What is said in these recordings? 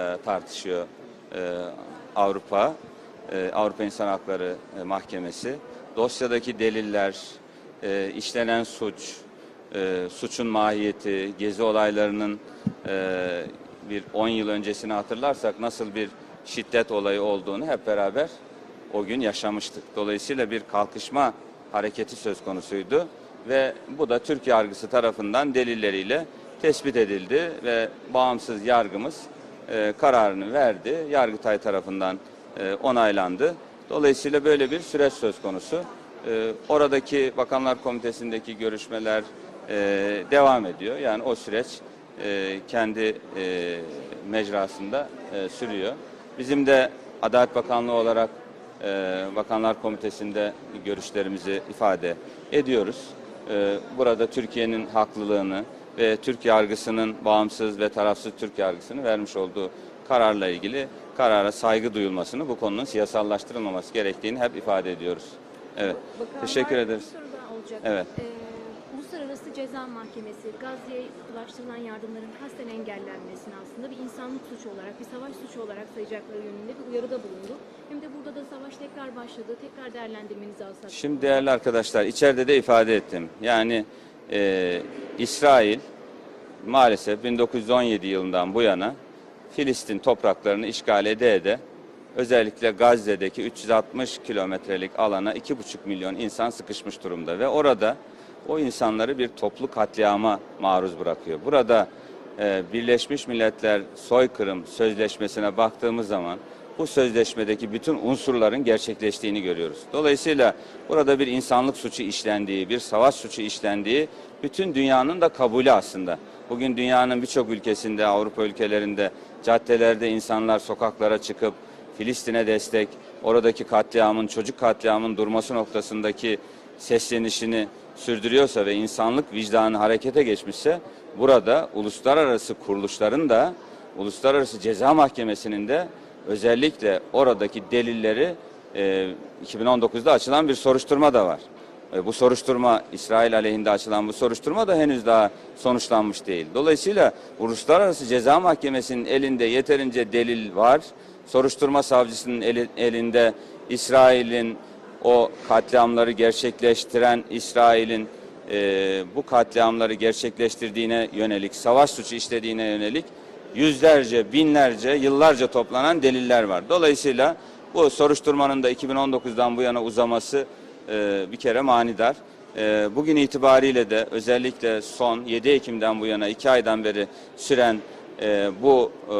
e, tartışıyor e, Avrupa, e, Avrupa İnsan Hakları Mahkemesi. Dosyadaki deliller, işlenen suç, suçun mahiyeti, gezi olaylarının bir 10 yıl öncesini hatırlarsak nasıl bir şiddet olayı olduğunu hep beraber o gün yaşamıştık. Dolayısıyla bir kalkışma hareketi söz konusuydu ve bu da Türk yargısı tarafından delilleriyle tespit edildi ve bağımsız yargımız e, kararını verdi. Yargıtay tarafından e, onaylandı. Dolayısıyla böyle bir süreç söz konusu. E, oradaki Bakanlar Komitesi'ndeki görüşmeler devam ediyor. Yani o süreç kendi mecrasında sürüyor. Bizim de Adalet Bakanlığı olarak Bakanlar Komitesi'nde görüşlerimizi ifade ediyoruz. Burada Türkiye'nin haklılığını ve Türk yargısının bağımsız ve tarafsız Türk yargısını vermiş olduğu kararla ilgili karara saygı duyulmasını, bu konunun siyasallaştırılmaması gerektiğini hep ifade ediyoruz. Evet. Bakanlar, Teşekkür ederiz. Evet. Ee, Uluslararası Ceza Mahkemesi Gazze'ye ulaştırılan yardımların kasten engellenmesini aslında bir insanlık suçu olarak, bir savaş suçu olarak sayacakları yönünde bir uyarıda bulundu. Hem de burada da savaş tekrar başladı. Tekrar değerlendirmenizi alsak. Şimdi değerli arkadaşlar içeride de ifade ettim. Yani e, İsrail maalesef 1917 yılından bu yana Filistin topraklarını işgal ede ede özellikle Gazze'deki 360 kilometrelik alana 2,5 milyon insan sıkışmış durumda ve orada o insanları bir toplu katliama maruz bırakıyor. Burada e, Birleşmiş Milletler Soykırım Sözleşmesi'ne baktığımız zaman bu sözleşmedeki bütün unsurların gerçekleştiğini görüyoruz. Dolayısıyla burada bir insanlık suçu işlendiği, bir savaş suçu işlendiği bütün dünyanın da kabulü aslında. Bugün dünyanın birçok ülkesinde, Avrupa ülkelerinde, caddelerde insanlar sokaklara çıkıp Filistin'e destek, oradaki katliamın, çocuk katliamın durması noktasındaki seslenişini sürdürüyorsa ve insanlık vicdanı harekete geçmişse burada uluslararası kuruluşların da Uluslararası Ceza Mahkemesi'nin de özellikle oradaki delilleri e, 2019'da açılan bir soruşturma da var. E, bu soruşturma İsrail aleyhinde açılan bu soruşturma da henüz daha sonuçlanmış değil. Dolayısıyla Uluslararası Ceza Mahkemesi'nin elinde yeterince delil var. Soruşturma savcısının eli- elinde İsrail'in o katliamları gerçekleştiren İsrail'in e, bu katliamları gerçekleştirdiğine yönelik, savaş suçu işlediğine yönelik yüzlerce, binlerce, yıllarca toplanan deliller var. Dolayısıyla bu soruşturmanın da 2019'dan bu yana uzaması e, bir kere manidar. E, bugün itibariyle de özellikle son 7 Ekim'den bu yana 2 aydan beri süren e, bu e,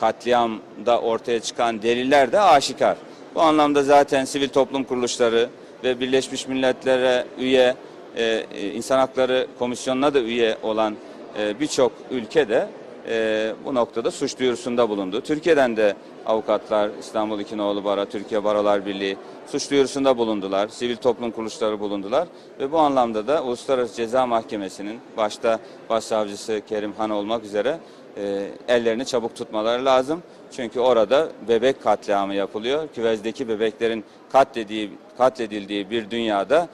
katliamda ortaya çıkan deliller de aşikar. Bu anlamda zaten sivil toplum kuruluşları ve Birleşmiş Milletler'e üye, e, e, İnsan Hakları Komisyonu'na da üye olan e, birçok ülke de e, bu noktada suç duyurusunda bulundu. Türkiye'den de avukatlar, İstanbul İkinoğlu Bara, Türkiye Barolar Birliği suç duyurusunda bulundular. Sivil toplum kuruluşları bulundular ve bu anlamda da Uluslararası Ceza Mahkemesi'nin başta Başsavcısı Kerim Han olmak üzere e, ellerini çabuk tutmaları lazım. Çünkü orada bebek katliamı yapılıyor. Küvezdeki bebeklerin katlediği, katledildiği bir dünyada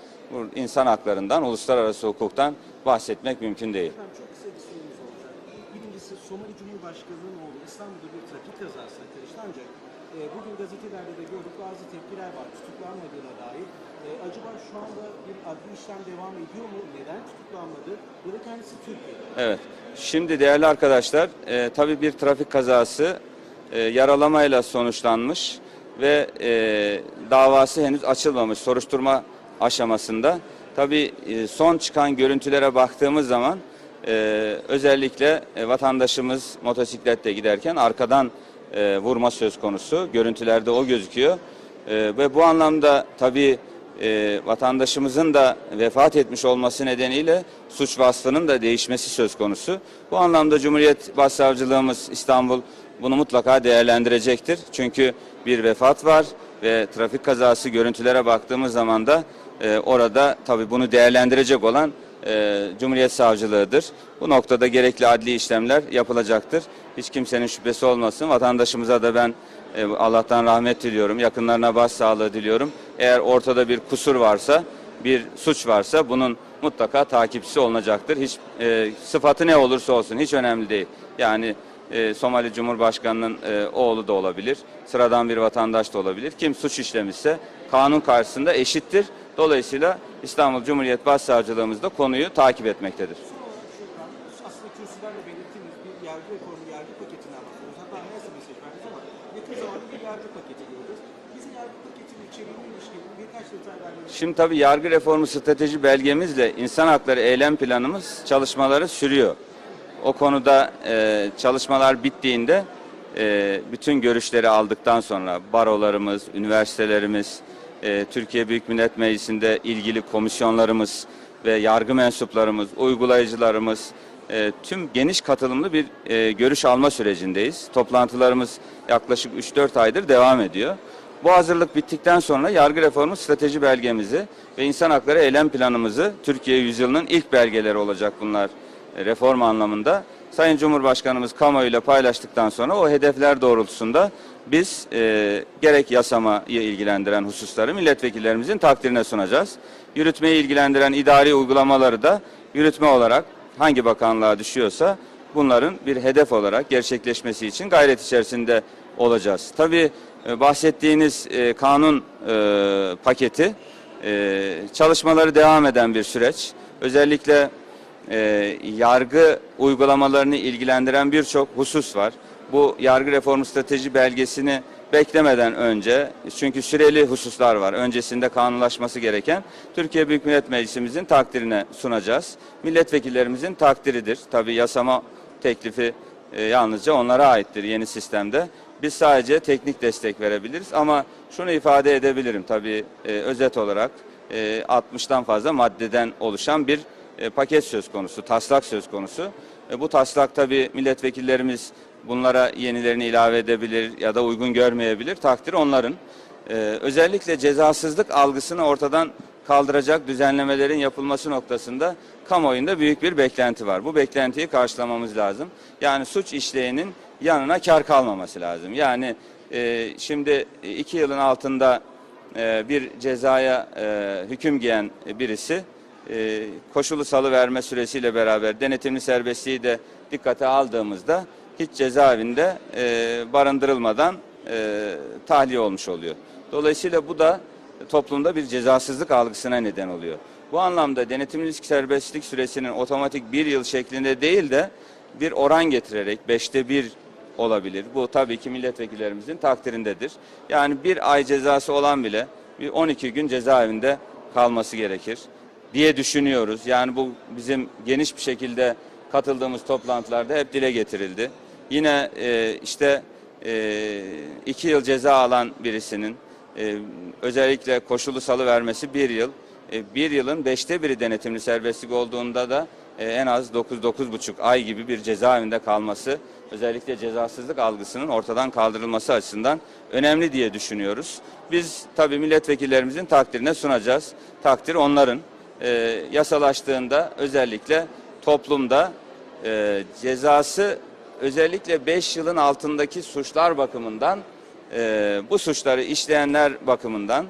insan haklarından, uluslararası hukuktan bahsetmek mümkün değil. Efendim çok kısa bir sorumuz olacak. Birincisi Somali Cumhurbaşkanı'nın oğlu İstanbul'da bir trafik kazasına karıştı ancak e, bugün gazetelerde de gördük bazı tepkiler var tutuklanmadığına dair. E, acaba şu anda bir adli işlem devam ediyor mu? Neden tutuklanmadı? Ya da kendisi Türkiye'de. Evet. Şimdi değerli arkadaşlar, e, tabii bir trafik kazası e, yaralamayla sonuçlanmış ve e, davası henüz açılmamış soruşturma aşamasında. Tabii e, son çıkan görüntülere baktığımız zaman e, özellikle e, vatandaşımız motosikletle giderken arkadan e, vurma söz konusu. Görüntülerde o gözüküyor. E, ve bu anlamda tabii e, vatandaşımızın da vefat etmiş olması nedeniyle suç vasfının da değişmesi söz konusu. Bu anlamda Cumhuriyet Başsavcılığımız İstanbul bunu mutlaka değerlendirecektir. Çünkü bir vefat var ve trafik kazası görüntülere baktığımız zaman da e, orada tabii bunu değerlendirecek olan e, Cumhuriyet Savcılığı'dır. Bu noktada gerekli adli işlemler yapılacaktır. Hiç kimsenin şüphesi olmasın. Vatandaşımıza da ben e, Allah'tan rahmet diliyorum. Yakınlarına başsağlığı diliyorum. Eğer ortada bir kusur varsa, bir suç varsa bunun mutlaka takipçisi olunacaktır. Hiç e, sıfatı ne olursa olsun hiç önemli değil. Yani e, Somali Cumhurbaşkanı'nın e, oğlu da olabilir, sıradan bir vatandaş da olabilir. Kim suç işlemişse kanun karşısında eşittir. Dolayısıyla İstanbul Cumhuriyet Başsavcılığımız da konuyu takip etmektedir. Son olarak şuradan, aslında kürsüden de belirttiğiniz bir yargı reformu, yargı paketinden bahsediyoruz. Hatta anayasa mesaj verdiniz ama yakın zamanda bir yargı paketi göreceğiz. Bize yargı paketinin içeriğine ilişkin birkaç detay vermenizi Şimdi tabii yargı reformu strateji belgemizle insan hakları eylem planımız çalışmaları sürüyor. O konuda e, çalışmalar bittiğinde e, bütün görüşleri aldıktan sonra barolarımız, üniversitelerimiz, e, Türkiye Büyük Millet Meclisi'nde ilgili komisyonlarımız ve yargı mensuplarımız, uygulayıcılarımız e, tüm geniş katılımlı bir e, görüş alma sürecindeyiz. Toplantılarımız yaklaşık 3-4 aydır devam ediyor. Bu hazırlık bittikten sonra yargı reformu strateji belgemizi ve insan hakları eylem planımızı Türkiye yüzyılının ilk belgeleri olacak bunlar e, reform anlamında. Sayın Cumhurbaşkanımız kamuoyuyla paylaştıktan sonra o hedefler doğrultusunda biz e, gerek yasamayı ilgilendiren hususları milletvekillerimizin takdirine sunacağız. Yürütmeyi ilgilendiren idari uygulamaları da yürütme olarak hangi bakanlığa düşüyorsa bunların bir hedef olarak gerçekleşmesi için gayret içerisinde olacağız. Tabii e, bahsettiğiniz e, kanun e, paketi e, çalışmaları devam eden bir süreç. Özellikle e, yargı uygulamalarını ilgilendiren birçok husus var. Bu yargı reformu strateji belgesini beklemeden önce çünkü süreli hususlar var. Öncesinde kanunlaşması gereken Türkiye Büyük Millet Meclisimizin takdirine sunacağız. Milletvekillerimizin takdiridir. Tabii yasama teklifi e, yalnızca onlara aittir yeni sistemde. Biz sadece teknik destek verebiliriz ama şunu ifade edebilirim tabii e, özet olarak e, 60'tan fazla maddeden oluşan bir e, paket söz konusu, taslak söz konusu. E, bu taslak tabii milletvekillerimiz bunlara yenilerini ilave edebilir ya da uygun görmeyebilir. Takdir onların. E, özellikle cezasızlık algısını ortadan kaldıracak düzenlemelerin yapılması noktasında kamuoyunda büyük bir beklenti var. Bu beklentiyi karşılamamız lazım. Yani suç işleyenin yanına kar kalmaması lazım. Yani e, şimdi iki yılın altında e, bir cezaya e, hüküm giyen birisi e, koşulu salı verme süresiyle beraber denetimli serbestliği de dikkate aldığımızda hiç cezaevinde e, barındırılmadan e, tahliye olmuş oluyor. Dolayısıyla bu da toplumda bir cezasızlık algısına neden oluyor. Bu anlamda denetimli serbestlik süresinin otomatik bir yıl şeklinde değil de bir oran getirerek beşte bir olabilir. Bu tabii ki milletvekillerimizin takdirindedir. Yani bir ay cezası olan bile bir 12 gün cezaevinde kalması gerekir diye düşünüyoruz. Yani bu bizim geniş bir şekilde katıldığımız toplantılarda hep dile getirildi. Yine e, işte e, iki yıl ceza alan birisinin e, özellikle koşulu salı vermesi bir yıl. E, bir yılın beşte biri denetimli serbestlik olduğunda da e, en az 9-9,5 ay gibi bir cezaevinde kalması özellikle cezasızlık algısının ortadan kaldırılması açısından önemli diye düşünüyoruz. Biz tabii milletvekillerimizin takdirine sunacağız. Takdir onların. E, yasalaştığında özellikle toplumda e, cezası özellikle 5 yılın altındaki suçlar bakımından e, bu suçları işleyenler bakımından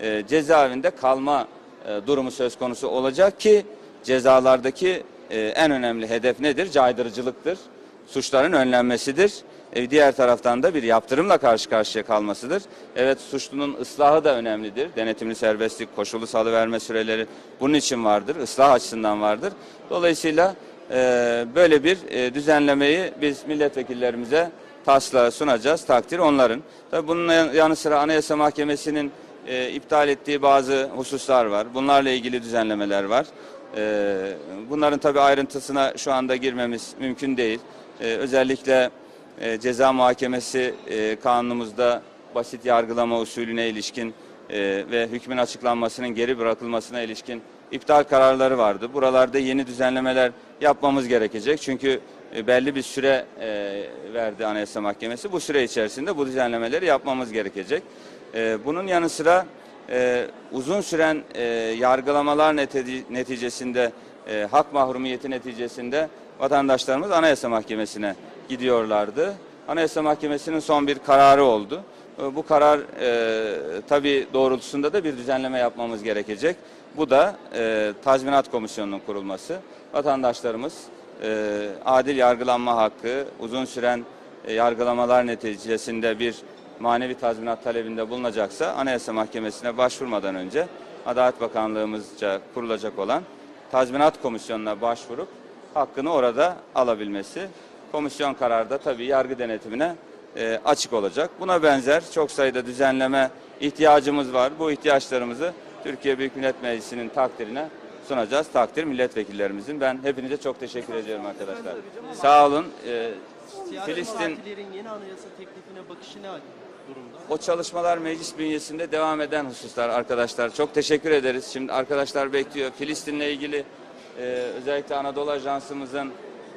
e, cezaevinde kalma e, durumu söz konusu olacak ki cezalardaki e, en önemli hedef nedir? Caydırıcılıktır. Suçların önlenmesidir. E, diğer taraftan da bir yaptırımla karşı karşıya kalmasıdır. Evet suçlunun ıslahı da önemlidir. Denetimli serbestlik, koşulu salıverme süreleri bunun için vardır. Islah açısından vardır. Dolayısıyla e, böyle bir e, düzenlemeyi biz milletvekillerimize taslağı sunacağız. Takdir onların. Tabii bunun yanı sıra Anayasa Mahkemesi'nin iptal ettiği bazı hususlar var. Bunlarla ilgili düzenlemeler var. Bunların tabii ayrıntısına şu anda girmemiz mümkün değil. E, özellikle e, ceza muhakemesi e, kanunumuzda basit yargılama usulüne ilişkin e, ve hükmün açıklanmasının geri bırakılmasına ilişkin iptal kararları vardı. Buralarda yeni düzenlemeler yapmamız gerekecek. Çünkü e, belli bir süre e, verdi Anayasa Mahkemesi. Bu süre içerisinde bu düzenlemeleri yapmamız gerekecek. E, bunun yanı sıra e, uzun süren e, yargılamalar neti- neticesinde, e, hak mahrumiyeti neticesinde vatandaşlarımız Anayasa Mahkemesi'ne gidiyorlardı. Anayasa Mahkemesi'nin son bir kararı oldu. E, Bu karar e, tabii doğrultusunda da bir düzenleme yapmamız gerekecek. Bu da e, tazminat komisyonunun kurulması. Vatandaşlarımız e, adil yargılanma hakkı, uzun süren e, yargılamalar neticesinde bir manevi tazminat talebinde bulunacaksa Anayasa Mahkemesi'ne başvurmadan önce Adalet Bakanlığımızca kurulacak olan tazminat komisyonuna başvurup hakkını orada alabilmesi. Komisyon kararı da tabii yargı denetimine e, açık olacak. Buna benzer çok sayıda düzenleme ihtiyacımız var. Bu ihtiyaçlarımızı Türkiye Büyük Millet Meclisi'nin takdirine sunacağız. Takdir milletvekillerimizin. Ben hepinize çok teşekkür ediyorum arkadaşlar. Sağ olun. E, Filistin yeni anayasa teklifine bakışı ne durumda? o çalışmalar meclis bünyesinde devam eden hususlar arkadaşlar. Çok teşekkür ederiz. Şimdi arkadaşlar bekliyor. Filistin'le ilgili e, özellikle Anadolu Ajansımızın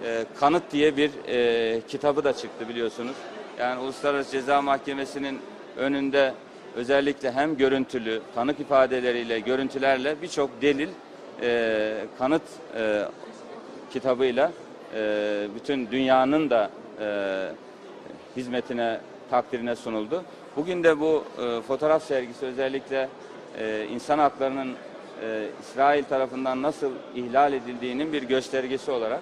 e, Kanıt diye bir e, kitabı da çıktı biliyorsunuz. Yani Uluslararası Ceza Mahkemesi'nin önünde özellikle hem görüntülü, tanık ifadeleriyle, görüntülerle birçok delil, e, kanıt e, kitabıyla e, bütün dünyanın da e, hizmetine, takdirine sunuldu. Bugün de bu e, fotoğraf sergisi özellikle e, insan haklarının e, İsrail tarafından nasıl ihlal edildiğinin bir göstergesi olarak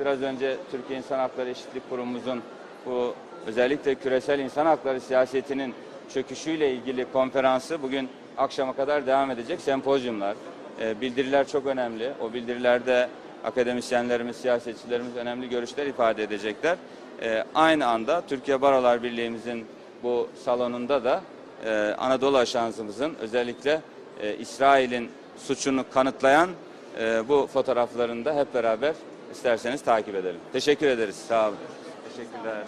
biraz önce Türkiye İnsan Hakları Eşitlik Kurumumuzun bu özellikle küresel insan hakları siyasetinin çöküşüyle ilgili konferansı bugün akşama kadar devam edecek sempozyumlar. E, bildiriler çok önemli. O bildirilerde akademisyenlerimiz, siyasetçilerimiz önemli görüşler ifade edecekler. E, aynı anda Türkiye Barolar Birliği'mizin bu salonunda da e, Anadolu Ajansımızın özellikle e, İsrail'in suçunu kanıtlayan e, bu fotoğraflarını da hep beraber isterseniz takip edelim. Teşekkür ederiz. Sağ olun. Teşekkürler.